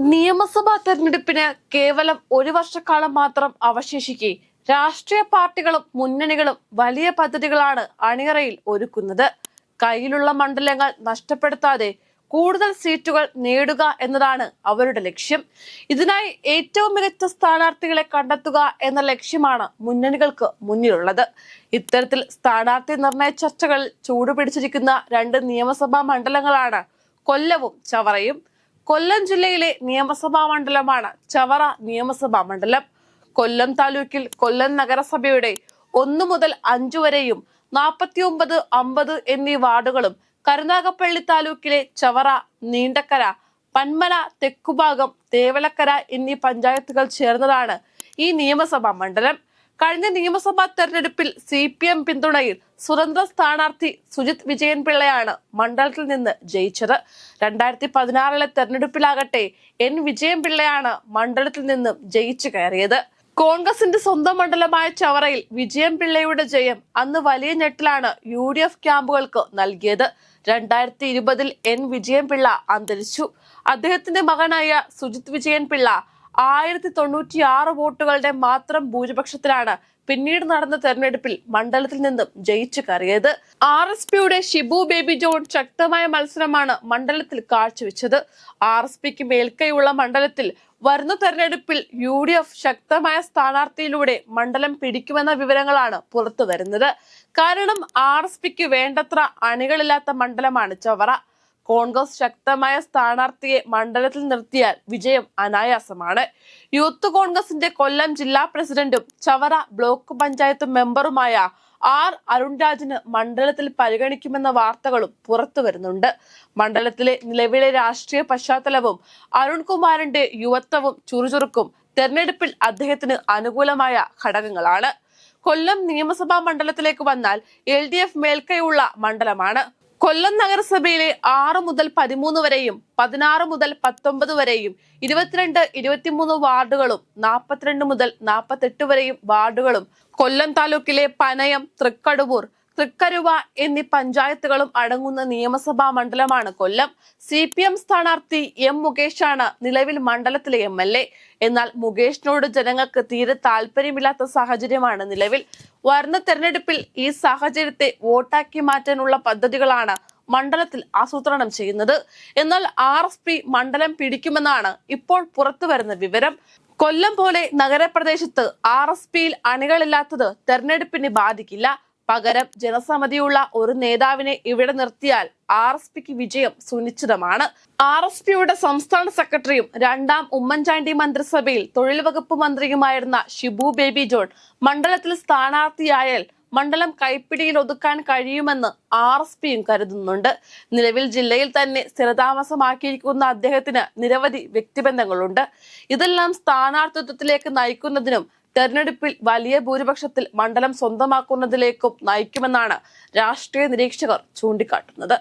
നിയമസഭാ തെരഞ്ഞെടുപ്പിന് കേവലം ഒരു വർഷക്കാലം മാത്രം അവശേഷിക്കെ രാഷ്ട്രീയ പാർട്ടികളും മുന്നണികളും വലിയ പദ്ധതികളാണ് അണിയറയിൽ ഒരുക്കുന്നത്. കയ്യിലുള്ള മണ്ഡലങ്ങൾ നഷ്ടപ്പെടുത്താതെ കൂടുതൽ സീറ്റുകൾ നേടുക എന്നതാണ് അവരുടെ ലക്ഷ്യം. ഇതിനായി ഏറ്റവും മികച്ച സ്ഥാനാർത്ഥികളെ കണ്ടെത്തുക എന്ന ലക്ഷ്യമാണ് മുന്നണികൾക്ക് മുന്നിലുള്ളത്. ഇത്തരത്തിൽ സ്ഥാനാർത്ഥി നിർണയ ചർച്ചകളിൽ ചൂടുപിടിച്ചിരിക്കുന്ന രണ്ട് നിയമസഭാ മണ്ഡലങ്ങളാണ് കൊല്ലവും ചവറയും. കൊല്ലം ജില്ലയിലെ നിയമസഭാ മണ്ഡലമാണ് ചവറ നിയമസഭാ മണ്ഡലം. കൊല്ലം താലൂക്കിൽ കൊല്ലം നഗരസഭയുടെ ഒന്നു മുതൽ അഞ്ചു വരെയും നാൽപ്പത്തി ഒമ്പത് അമ്പത് എന്നീ വാർഡുകളും കരുനാഗപ്പള്ളി താലൂക്കിലെ ചവറ നീണ്ടക്കര പന്മന തെക്കുഭാഗം തേവലക്കര എന്നീ പഞ്ചായത്തുകൾ ചേർന്നതാണ് ഈ നിയമസഭാ മണ്ഡലം. കഴിഞ്ഞ നിയമസഭാ തെരഞ്ഞെടുപ്പിൽ സി പി എം പിന്തുണയിൽ സ്വതന്ത്ര സ്ഥാനാർത്ഥി സുജിത് വിജയൻ പിള്ളയാണ് മണ്ഡലത്തിൽ നിന്ന് ജയിച്ചത്. രണ്ടായിരത്തി പതിനാറിലെ തെരഞ്ഞെടുപ്പിലാകട്ടെ എൻ വിജയൻ പിള്ളയാണ് മണ്ഡലത്തിൽ നിന്നും ജയിച്ചു കയറിയത്. കോൺഗ്രസിന്റെ സ്വന്തം മണ്ഡലമായ ചവറയിൽ വിജയം പിള്ളയുടെ ജയം അന്ന് വലിയ ഞെട്ടിലാണ് യു ഡി എഫ് ക്യാമ്പുകൾക്ക് നൽകിയത്. രണ്ടായിരത്തി ഇരുപതിൽ എൻ വിജയൻ പിള്ള അന്തരിച്ചു. അദ്ദേഹത്തിന്റെ മകനായ സുജിത് വിജയൻ പിള്ള ആയിരത്തി തൊണ്ണൂറ്റി ആറ് വോട്ടുകളുടെ മാത്രം ഭൂരിപക്ഷത്തിലാണ് പിന്നീട് നടന്ന തെരഞ്ഞെടുപ്പിൽ മണ്ഡലത്തിൽ നിന്നും ജയിച്ചു കയറിയത്. ആർ എസ് പിയുടെ ഷിബു ബേബി ജോൺ ശക്തമായ മത്സരമാണ് മണ്ഡലത്തിൽ കാഴ്ചവെച്ചത്. ആർ എസ് പിക്ക് മേൽക്കൈയുള്ള മണ്ഡലത്തിൽ വരുന്ന തെരഞ്ഞെടുപ്പിൽ യു ഡി എഫ് ശക്തമായ സ്ഥാനാർത്ഥിയിലൂടെ മണ്ഡലം പിടിക്കുമെന്ന വിവരങ്ങളാണ് പുറത്തു വരുന്നത് കാരണം ആർ എസ് പിക്ക് വേണ്ടത്ര അണികളില്ലാത്ത മണ്ഡലമാണ് ചവറ. കോൺഗ്രസ് ശക്തമായ സ്ഥാനാർത്ഥിയെ മണ്ഡലത്തിൽ നിർത്തിയാൽ വിജയം അനായാസമാണ്. യൂത്ത് കോൺഗ്രസിന്റെ കൊല്ലം ജില്ലാ പ്രസിഡന്റും ചവറ ബ്ലോക്ക് പഞ്ചായത്ത് മെമ്പറുമായ ആർ അരുൺരാജിന് മണ്ഡലത്തിൽ പരിഗണിക്കുമെന്ന വാർത്തകളും പുറത്തു വരുന്നുണ്ട്. മണ്ഡലത്തിലെ നിലവിലെ രാഷ്ട്രീയ പശ്ചാത്തലവും അരുൺകുമാറിന്റെ യുവത്വവും ചുറുചുറുക്കും തെരഞ്ഞെടുപ്പിൽ അദ്ദേഹത്തിന് അനുകൂലമായ ഘടകങ്ങളാണ്. കൊല്ലം നിയമസഭാ മണ്ഡലത്തിലേക്ക് വന്നാൽ എൽ ഡി എഫ് മേൽക്കൈയുള്ള മണ്ഡലമാണ്. കൊല്ലം നഗരസഭയിലെ ആറ് മുതൽ പതിമൂന്ന് വരെയും പതിനാറ് മുതൽ പത്തൊമ്പത് വരെയും ഇരുപത്തിരണ്ട് ഇരുപത്തിമൂന്ന് വാർഡുകളും നാൽപ്പത്തിരണ്ട് മുതൽ നാൽപ്പത്തെട്ട് വരെയും വാർഡുകളും കൊല്ലം താലൂക്കിലെ പനയം തൃക്കടുവൂർ തൃക്കരുവ എന്നീ പഞ്ചായത്തുകളും അടങ്ങുന്ന നിയമസഭാ മണ്ഡലമാണ് കൊല്ലം. സി പി എം സ്ഥാനാർത്ഥി എം മുകേഷാണ് നിലവിൽ മണ്ഡലത്തിലെ എം എൽ എ. എന്നാൽ മുകേഷിനോട് ജനങ്ങൾക്ക് തീരെ താല്പര്യമില്ലാത്ത സാഹചര്യമാണ് നിലവിൽ. വരുന്ന തെരഞ്ഞെടുപ്പിൽ ഈ സാഹചര്യത്തെ വോട്ടാക്കി മാറ്റാനുള്ള പദ്ധതികളാണ് മണ്ഡലത്തിൽ ആസൂത്രണം ചെയ്യുന്നത്. എന്നാൽ ആർ എസ് പി മണ്ഡലം പിടിക്കുമെന്നാണ് ഇപ്പോൾ പുറത്തു വരുന്ന വിവരം. കൊല്ലം പോലെ നഗരപ്രദേശത്ത് ആർ എസ് പിയിൽ അണികളില്ലാത്തത് തെരഞ്ഞെടുപ്പിനെ ബാധിക്കില്ല. പകരം ജനസമ്മതിയുള്ള ഒരു നേതാവിനെ ഇവിടെ നിർത്തിയാൽ ആർ എസ് പിക്ക് വിജയം സുനിശ്ചിതമാണ്. ആർ എസ് പിയുടെ സംസ്ഥാന സെക്രട്ടറിയും രണ്ടാം ഉമ്മൻചാണ്ടി മന്ത്രിസഭയിൽ തൊഴിൽ വകുപ്പ് മന്ത്രിയുമായിരുന്ന ഷിബു ബേബി ജോൺ മണ്ഡലത്തിൽ സ്ഥാനാർത്ഥിയായാൽ മണ്ഡലം കൈപ്പിടിയിൽ ഒതുക്കാൻ കഴിയുമെന്ന് ആർ എസ് പിയും കരുതുന്നുണ്ട്. നിലവിൽ ജില്ലയിൽ തന്നെ സ്ഥിരതാമസമാക്കിയിരിക്കുന്ന അദ്ദേഹത്തിന് നിരവധി വ്യക്തിബന്ധങ്ങളുണ്ട്. ഇതെല്ലാം സ്ഥാനാർത്ഥിത്വത്തിലേക്ക് നയിക്കുന്നതിനും തെരഞ്ഞെടുപ്പിൽ വലിയ ഭൂരിപക്ഷത്തിൽ മണ്ഡലം സ്വന്തമാക്കുന്നതിലേക്കും നയിക്കുമെന്നാണ് രാഷ്ട്രീയ നിരീക്ഷകർ ചൂണ്ടിക്കാട്ടുന്നത്.